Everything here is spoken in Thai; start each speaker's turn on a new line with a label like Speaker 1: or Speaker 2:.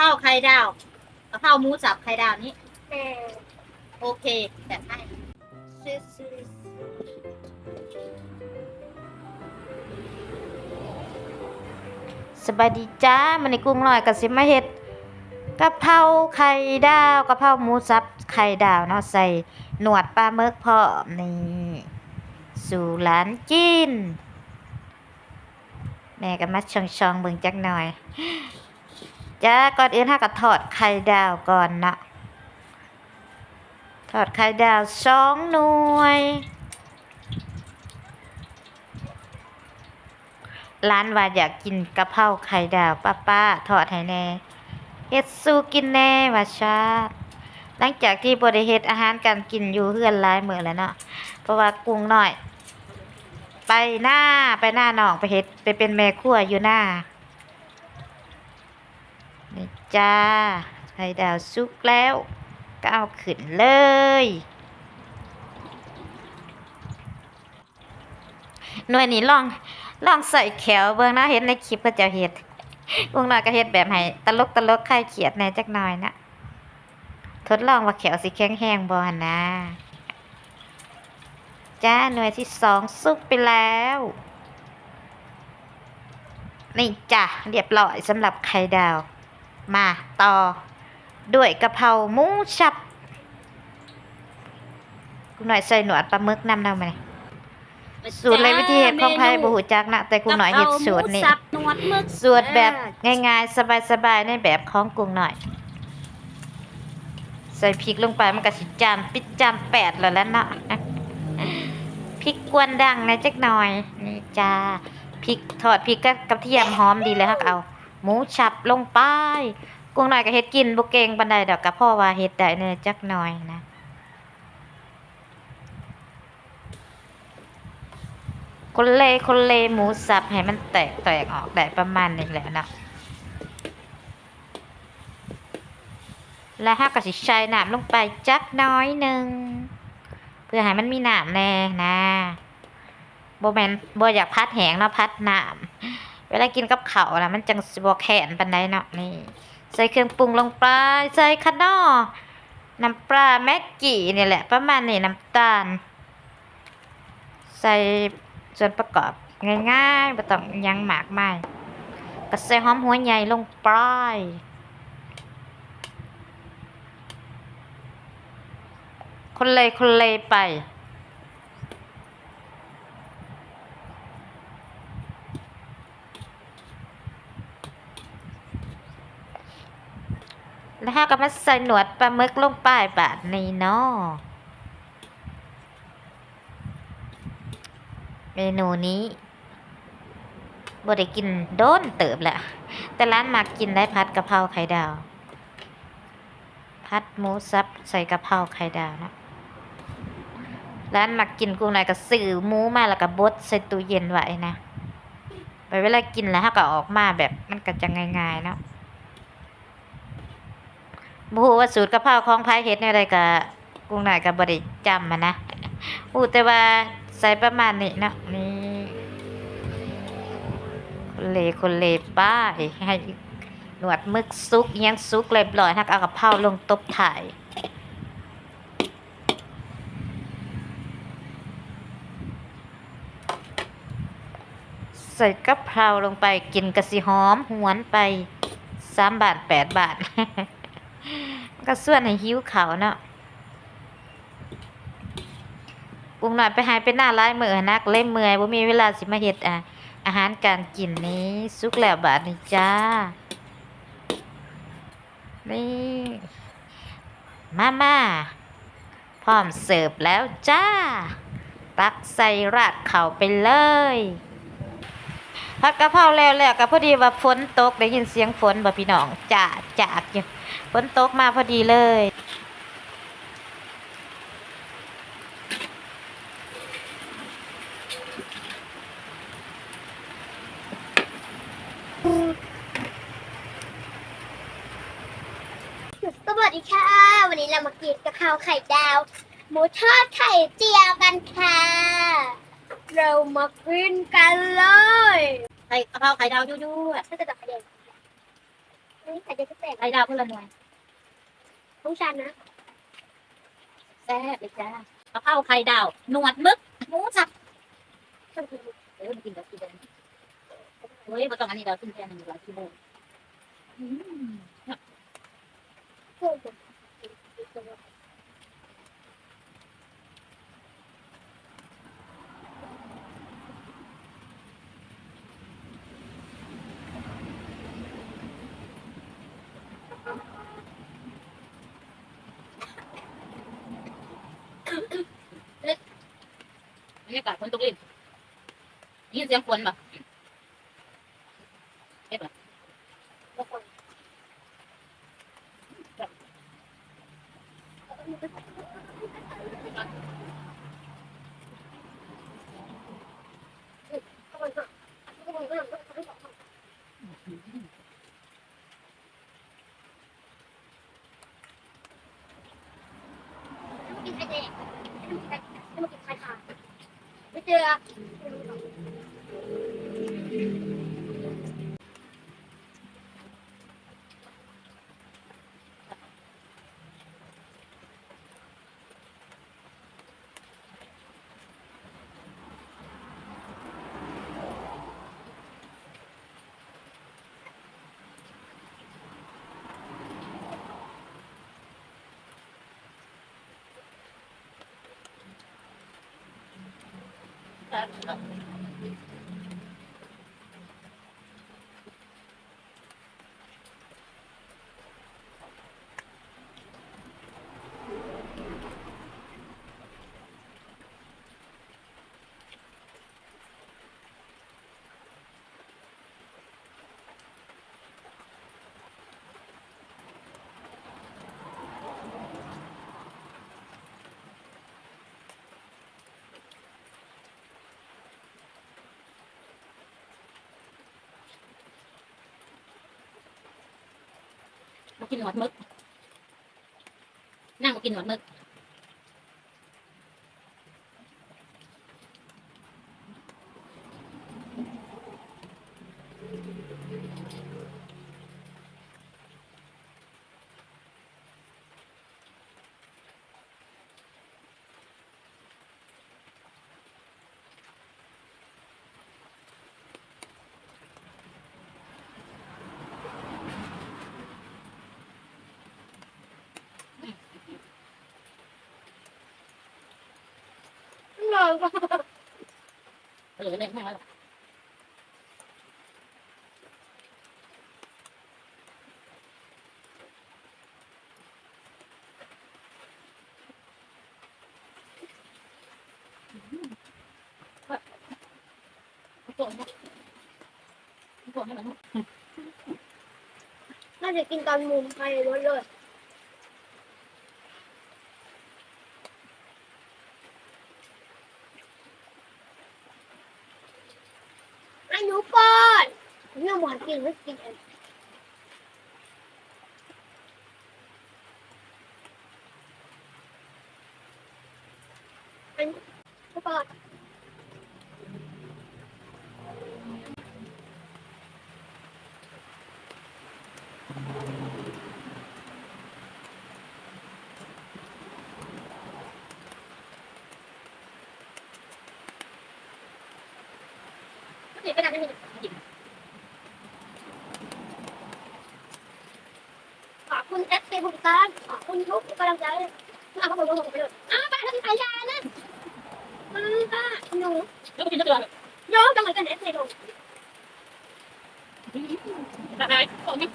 Speaker 1: ราไข่ดาวกะเพราหมูสับไข่ดาวนี้ โอเคแบบให้
Speaker 2: ซื้อซื้อ
Speaker 3: สบายดีจ้ามันในกรุงหน่อยกับสิมาเฮ็ดกะเพราไข่ดาวกะเพราหมูสับไข่ดาวเนาะใส่หนวดปลาหมึกพร้อมนี่สู่ร้านกิน แม่ก็มาชงชองๆเบิ่งจักหน่อย จ้าก่อนอื่นถ้าก็ทอดไข่ดาวก่อนเนาะทอดไข่ดาวสองหน่วยร้านว่าอยากกินกะเพราไข่ดาวป้าป้าทอดให้แน่เฮ็ดสู้กินแน่ว่าชาหลังจากที่บ่ได้เฮ็ดอาหารการกินอยู่เฮือนหลายมื้อแล้วเนาะเพราะว่ากุ้งน้อย ไปหน้าไปหน้าน้องไปเฮ็ดไปเป็นแม่ครัวอยู่หน้า จ้าไข่ดาวสุกแล้วก็เอาขึ้นเลย หน่วยนี้ลองลองใส่แขวเบิ่งนะเห็นในคลิปก็จะเฮ็ดวงหน้อยก็เฮ็ดแบบให้ตลกตลกคลายเครียดแน่จักหน่อยนะทดลองว่าแขวสิแข็งแห้งบ่หันนะจ้าหน่วยที่สองสุกไปแล้ว นี่จ้ะเรียบร้อยสำหรับไข่ดาว มาต่อ ด้วยกะเพราหมูสับคุณหน่อยใส่หนวดปลาหมึกนำเอามาเลยสูตรเลยวิธีเฮ็ดของไผบ่ฮู้จักนะแต่กุ้งน้อยเฮ็ดสูตรนี่
Speaker 1: กะเพราหมูสับหนวดหมึก
Speaker 3: สูตรแบบง่ายๆ สบายๆในแบบของกุ้งน้อย ใส่พริกลงไปมันก็สิจามปิดจามแปดแล้วแหล้วเนาะพริกกวนดังในจักหน่อยนี่จ้าพริกทอดพริกกับกระเทียมหอมดีเลยฮักเอา หมูฉับลงไปกุ้งหน้อยก็เฮ็ดกินบ่เก่งปานใดดอกก็เพราะว่าเฮ็ดได้แน่จักหน่อยนะคนเลคนเลหมูสับให้มันแตกแตกออกได้ประมาณนี้และเนะแล้วห้าก็สิใส่น้ำลงไปจักน้อยหนึ่งเพื่อให้มันมีน้ำแน่นะโบแมนโบอยากพัดแหงเนาะพัดน้ำ เวลากินกับเข้าวนะมันจังสิบแขนปันไดเนาะนี่ ใส่เครื่องปรุงลงไป ใส่ขนอน้ำปลาแม็กกี้นี่แหละ ประมาณนี้น้ำตาล ใส่ส่วนประกอบง่ายๆไม่ต้องยังหมากไมายก็ใส่หอมหัวใหญ่ลงไปคนเลยคนเลยไปาก็มาใส่หนวดปลาหมึกลงไปบาดนี้เนาะเมนูนี้บ่ได้กินโดนเติบแหละ แต่ร้านมักกินได้พัดกะเพราไข่ดาว พัดหมูสับใส่กะเพราไข่ดาวนะร้านมักกินกุ้งหน่อยก็ซื้อหมูมาแล้วก็บดใส่ตู้เย็นไว้นะไปเวลากินแล้วก็ออกมาแบบมันก็จะง่ายๆเนาะ บูว่าสูตรกะเพราของไผเฮ็ดแนวใดก็กุ้งหน่อยก็บ่ได้จำมานะอู้แต่ว่าใส่ประมาณนี้นะนี่คนเลคนเลป้ายให้หนวดมึกซุกยังซุกเรียบร้อยทักเอากับเผาลงตบถ่ายใส่กะเพราลงไปกินกระสิหอมหวนไปสามบาทแปดบาท ก็ส่วนให้หิวเขาเนาะกุ้งหน่อยไปหายไปหน้าร้ายมือนักเล่มเมื่อยบ่มีเวลาสิมาเฮ็ดอะอาหารการกินนี้สุกแล้วบาดนี้จ้า นี่ มามาพร้อมเสิร์ฟแล้วจ้า ตักใส่ราดเข่าไปเลยผัดกะเพราแล้วแล้วก็พอดีว่าฝนตกได้ยินเสียงฝนบ่พี่น้องจ้าจากอยู่ ฝนตกมาพอดีเลย
Speaker 2: สวัสดีค่ะ วันนี้เรามากินกะเพราไข่ดาว หมูทอดไข่เจียวกันค่ะ เรามากินกันเลย
Speaker 1: ไข่กะเพราไข่ดาวยั่ว
Speaker 2: ก็จะจับประเด็นนี่ใส่เด็กแตก
Speaker 1: ไข่ดาวคนละหน่วย
Speaker 2: ต้องชันนะ
Speaker 1: แซ่บเลยจ้ากะเพราไข่ดาว หนวดมึกหมูสับเออมากินกับกินเดินเฮ้ยมาต้องอันนี้เราขึ้นแค่หนึ่งร้อยกิโลอืม บรรยากาศฝนตกลิ่นยินเสียงฝนปะเอ๊ะป่ะ
Speaker 2: กินไข่แดงไม่มากินไข่ขาว ไม่ That's nothing.
Speaker 1: มากินหนวดมึก นั่งมากินหนวดมึก
Speaker 2: งง
Speaker 1: เออเลยไม่แล้วตัวนี้ตัวนี้มัน
Speaker 2: น่าจะกินตอนมุมไข่รถเลยไอ้หนูป้อน เนี่ยหวานกินไม่กินเองอันหนูป้อน
Speaker 1: เด็กก็ได้ไม่มี
Speaker 2: ขอบคุณเอฟซีทุกท่านขอบคุณทุกกำลังใจอ้าวขอบคุณขอบคุณไปเลยอ้าวไปทำขายยานะมาค่ะหนู
Speaker 1: แล้วก็กินตัว
Speaker 2: ย้อมจังเลยกันเอฟซีดู
Speaker 1: อะไรตัวนี้
Speaker 2: เ